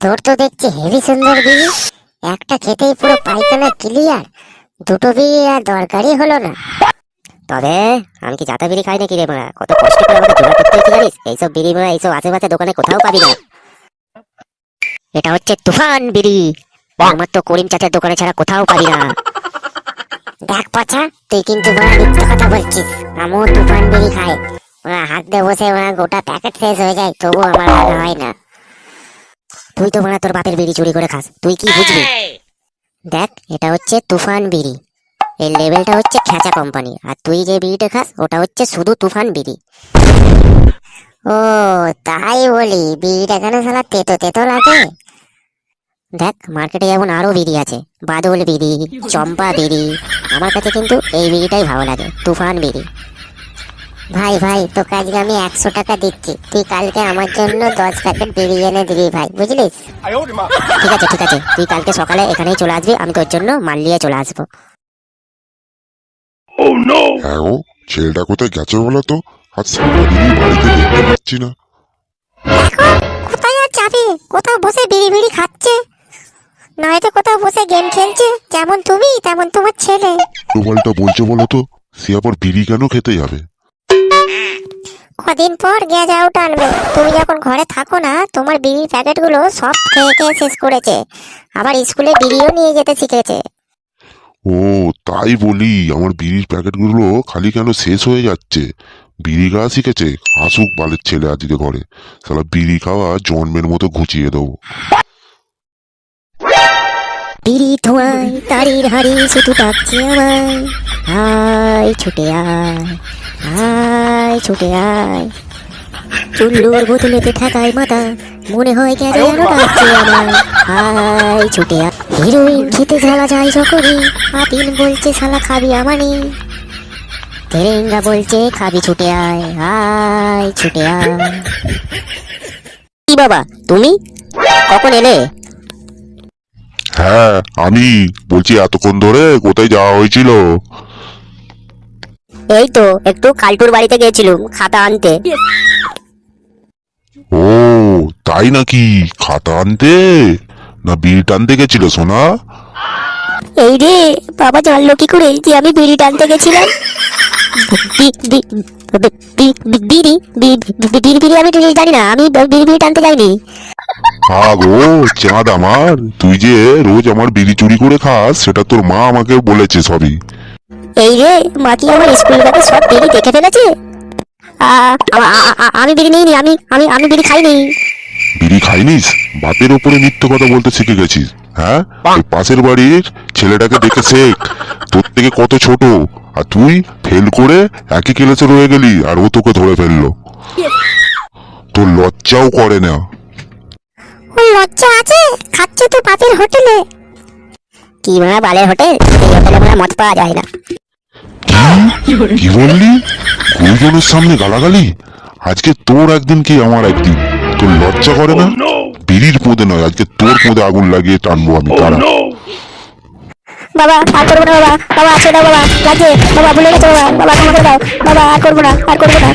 তোর তো দেখছি হেভি সুন্দর বিড়ি। একটা খেতেই পুরো পায়খানা ক্লিয়ার দুটো বিড়ি আর দরকারই হলো না। তবে আমি কি জাতা বিড়ি খাই নাকি রে মারা? কত কষ্ট করে আমাকে জোগাড় করতে হচ্ছে জানিস? এইসব বিড়ি মারা এইসব আশেপাশে দোকানে কোথাও পাবি না। এটা হচ্ছে তুফান বিড়ি। আমার তো করিম চাচার দোকানে ছাড়া কোথাও পাবি না। দেখ পচা তুই কিন্তু বড় মিথ্যে কথা বলছিস। আমিও তুফান বিড়ি খাই। ওরা হাত দিয়ে বসে, ওরা গোটা প্যাকেট শেষ হয়ে যায় তবু আমার ভালো হয় না। তুই তো মারা তোর বাপের বিড়ি চুরি করে খাস। তুই কি বুঝবি? দেখ, এটা হচ্ছে তুফান বিড়ি। এর লেভেলটা হচ্ছে খেঁচা কোম্পানি আর তুই যে বিড়িটা খাস, ওটা হচ্ছে শুধু তুফান বিড়ি। ও, তাই বলি, বিড়িটা কেন শালা তেতো তেতো লাগে? দেখ মার্কেটে যেমন আরও বিড়ি আছে। বাদল বিড়ি, চম্পা বিড়ি। আমার কাছে কিন্তু এই বিড়িটাই ভালো লাগে তুফান বিড়ি। ভাই ভাই তোকে আজকে আমি একশো টাকা দিচ্ছি। তুই কালকে আমার জন্য দশ প্যাকেট বিড়ি এনে দিবি ভাই বুঝলিস? ঠিক আছে ঠিক আছে তুই কালকে সকালে এখানেই চলে আসবি আমি তোর জন্য মাল নিয়ে চলে আসব। হ্যাঁ গো ছেলেটা কোথায় গেছে বলো তো? আজ সারাদিনই বাড়িতে দেখতে পাচ্ছি না। কোথায় আর যাবে? কোথাও বসে বিড়ি বিড়ি খাচ্ছে। নয়তো কোথাও বসে গেম খেলছে যেমন তুমি তেমন তোমার ছেলে। প্রবালটা বলছে বলো তো সে আবার বিড়ি কেন খেতে যাবে? কদিন পর গেঁজাও টানবে তুমি যখন ঘরে থাকো না তোমার বিড়ির প্যাকেটগুলো সব খেয়ে খেয়ে শেষ করেছে। আবার স্কুলে বিড়িও নিয়ে যেতে শিখেছে। ও তাই বলি আমার বিড়ির প্যাকেটগুলো খালি কেন শেষ হয়ে যাচ্ছে? বিড়ি খাওয়া শিখেছে? আসুক বালের ছেলে আজকে ঘরে। সালা বিড়ি খাওয়া জন্মের মতো ঘুচিয়ে দেবো। বিড়ি ধোঁয়ায় তারির হাড়ি শুধু ডাকছে আমায়। আয় ছুটে আয় আয় ছুটে আয়। চুল্লুর বোতলেতে ঠেকায় মাথা মনে হয় কেন যেন ডাকছে আমায়। আয় ছুটে আয়। হিরোইন খেতে জ্বালা যায় যখনই আপিল বলছে শালা খাবি আমানি? তেরেঙ্গা বলছে খাবি ছুটে আয় আয় ছুটে আয়। কি বাবা তুমি? কখন এলে? হ্যাঁ আমি বলছি এতক্ষণ ধরে কোথায় যাওয়া হয়েছিল এই তো একটু কালটুর বাড়িতে গেছিলুম খাতা আনতে ও তাই নাকি খাতা আনতে না বিড়ি টানতে গেছিল সোনা এই রে বাবা জানলো কি করে যে আমি বিড়ি টানতে গেছিলাম বিড়ি বিড়ি বিড়ি আমি জানি না আমি বিড়ি বিড়ি টানতে যাইনি আগো চাঁদ আমার তুই যে রোজ আমার বিড়ি চুরি করে খাস সেটা তোর মা আমাকে বলেছে সবই। এই রে মা কি আমার স্কুল ব্যাগে সব বিড়ি দেখে ফেলেছে? আমি বিড়ি নিইনি আমি আমি আমি বিড়ি খাইনি। বিড়ি খাইনিস? বাপের উপরে মিথ্যে কথা বলতে শিখে গেছিস হ্যাঁ? ওই পাশের বাড়ির ছেলেটাকে দেখে শেখ তোর থেকে কত ছোট। আর তুই ফেল করে একই ক্লাসে রয়ে গেলি আর ও তোকে ধরে ফেলল। তোর লজ্জাও করে না। ওর লজ্জা আছে? খাচ্ছে তো বাপের হোটেলে। কি মানে বালের হোটেল? এই হোটেলে মানে মদ পাওয়া যায় না। কি বললি? গুরুজনের সামনে গালাগালি? আজকে তোর একদিন কি আমার একদিন? তোর লজ্জা করে না? বিড়ির পোঁদে নয় আজকে তোর পোঁদে আগুন লাগিয়ে টানবো আমি তারা বাবা আর করব না বাবা। বাবা আছে না বাবা। লাগছে বাবা ভুলে গেছে বাবা। বাবা ক্ষমা করে দাও। বাবা আর করব না আর করব না।